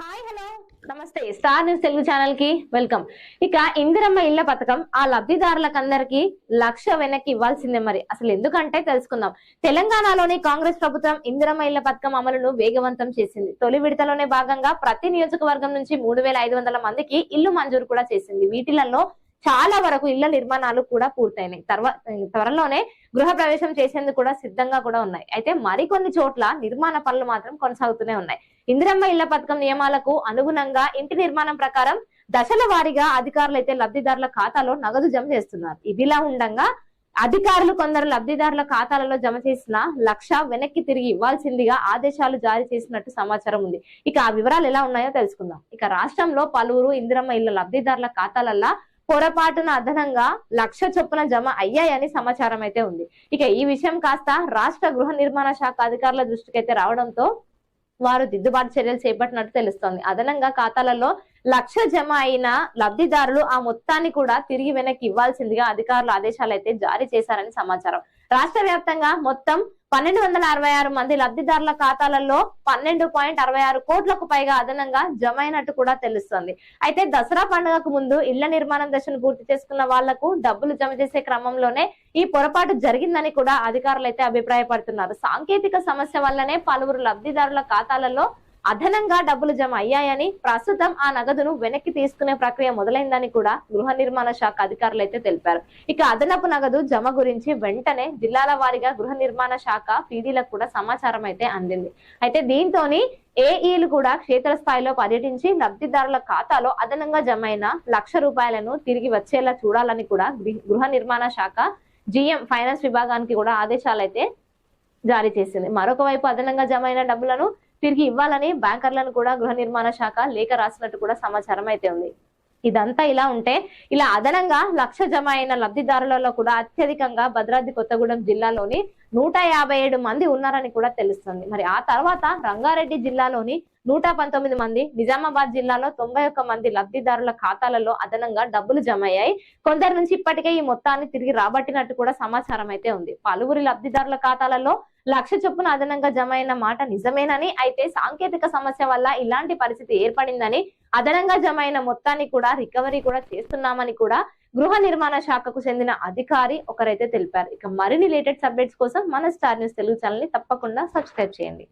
Hi hello. Namaste. Star news Telugu ఛానల్కి welcome. ఇక ఇందిరమ్మ ఇళ్ళ పథకం ఆ లబ్ధిదారులకు అందరికి లక్ష వెనక్కి ఇవ్వాల్సిందే మరి. అసలు ఎందుకంటే తెలుసుకుందాం. తెలంగాణలోని కాంగ్రెస్ ప్రభుత్వం ఇందిరమ్మ ఇళ్ళ పథకం అమలును వేగవంతం చేసింది. తొలి విడతలోనే భాగంగా ప్రతి నియోజకవర్గం నుంచి మూడు వేల ఐదు వందల మందికి ఇల్లు మంజూరు కూడా చేసింది. వీటిలలో చాలా వరకు ఇళ్ళ నిర్మాణాలు కూడా పూర్తయినాయి. తర్వాత త్వరలోనే గృహ ప్రవేశం చేసేందుకు కూడా సిద్ధంగా కూడా ఉన్నాయి. అయితే మరికొన్ని చోట్ల నిర్మాణ పనులు మాత్రం కొనసాగుతూనే ఉన్నాయి. ఇందిరమ్మ ఇళ్ళ పథకం నియమాలకు అనుగుణంగా ఇంటి నిర్మాణం ప్రకారం దశల వారీగా అధికారులు అయితే లబ్ధిదారుల ఖాతాలో నగదు జమ చేస్తున్నారు. ఇదిలా ఉండగా అధికారులు కొందరు లబ్ధిదారుల ఖాతాలలో జమ చేసిన లక్ష వెనక్కి తిరిగి ఇవ్వాల్సిందిగా ఆదేశాలు జారీ చేసినట్టు సమాచారం ఉంది. ఇక ఆ వివరాలు ఎలా ఉన్నాయో తెలుసుకుందాం. ఇక రాష్ట్రంలో పలువురు ఇందిరమ్మ ఇళ్ళ లబ్ధిదారుల ఖాతాలల్లో పొరపాటున అదనంగా లక్ష చొప్పున జమ అయ్యాయని సమాచారం అయితే ఉంది. ఇక ఈ విషయం కాస్త రాష్ట్ర గృహ నిర్మాణ శాఖ అధికారుల దృష్టికి అయితే రావడంతో వారు దిద్దుబాటు చర్యలు చేపట్టినట్టు తెలుస్తోంది. అదనంగా ఖాతాలలో లక్ష జమ అయిన లబ్ధిదారులు ఆ మొత్తాన్ని కూడా తిరిగి వెనక్కి ఇవ్వాల్సిందిగా అధికారులు ఆదేశాలు అయితే జారీ చేశారని సమాచారం. రాష్ట్ర వ్యాప్తంగా మొత్తం పన్నెండు వందల అరవై ఆరు మంది లబ్ధిదారుల ఖాతాలలో పన్నెండు పాయింట్ అరవై ఆరు కోట్లకు పైగా అదనంగా జమ అయినట్టు కూడా తెలుస్తోంది. అయితే దసరా పండుగకు ముందు ఇళ్ళ నిర్మాణం దశను పూర్తి చేసుకున్న వాళ్ళకు డబ్బులు జమ చేసే క్రమంలోనే ఈ పొరపాటు జరిగిందని కూడా అధికారులు అయితే అభిప్రాయపడుతున్నారు. సాంకేతిక సమస్య వల్లనే పలువురు లబ్ధిదారుల ఖాతాలలో అదనంగా డబ్బులు జమ అయ్యాయని ప్రస్తుతం ఆ నగదును వెనక్కి తీసుకునే ప్రక్రియ మొదలైందని కూడా గృహ నిర్మాణ శాఖ అధికారులు అయితే తెలిపారు. ఇక అదనపు నగదు జమ గురించి వెంటనే జిల్లాల వారీగా గృహ నిర్మాణ శాఖ పీడీలకు కూడా సమాచారం అయితే అందింది. అయితే దీంతోని ఏఈలు కూడా క్షేత్రస్థాయిలో పర్యటించి లబ్ధిదారుల ఖాతాలో అదనంగా జమ అయిన లక్ష రూపాయలను తిరిగి వచ్చేలా చూడాలని కూడా గృహ నిర్మాణ శాఖ జిఎం ఫైనాన్స్ విభాగానికి కూడా ఆదేశాలు అయితే జారీ చేసింది. మరొక వైపు అదనంగా జమ అయిన డబ్బులను తిరిగి ఇవ్వాలని బ్యాంకర్లను కూడా గృహ నిర్మాణ శాఖ లేఖ రాసినట్టు కూడా సమాచారం అయితే ఉంది. ఇదంతా ఇలా ఉంటే ఇలా అదనంగా లక్ష జమ అయిన లబ్ధిదారులలో కూడా అత్యధికంగా భద్రాద్రి కొత్తగూడెం జిల్లాలోని నూట యాభై ఏడు మంది ఉన్నారని కూడా తెలుస్తుంది. మరి ఆ తర్వాత రంగారెడ్డి జిల్లాలోని నూట పంతొమ్మిది మంది నిజామాబాద్ జిల్లాలో తొంభై ఒక్క మంది లబ్ధిదారుల ఖాతాలలో అదనంగా డబ్బులు జమ అయ్యాయి. కొందరి నుంచి ఇప్పటికే ఈ మొత్తాన్ని తిరిగి రాబట్టినట్టు కూడా సమాచారం అయితే ఉంది. పలువురి లబ్ధిదారుల ఖాతాలలో లక్ష చొప్పున అదనంగా జమ అయిన మాట నిజమేనని అయితే సాంకేతిక సమస్య వల్ల ఇలాంటి పరిస్థితి ఏర్పడిందని అదనంగా జమ అయిన మొత్తాన్ని కూడా రికవరీ కూడా చేస్తున్నామని కూడా గృహ నిర్మాణ శాఖకు చెందిన అధికారి ఒకరైతే తెలిపారు. ఇక మరిన్ని లేటెస్ట్ అప్డేట్స్ కోసం మన స్టార్ న్యూస్ తెలుగు ఛానల్ని తప్పకుండా సబ్స్క్రైబ్ చేయండి.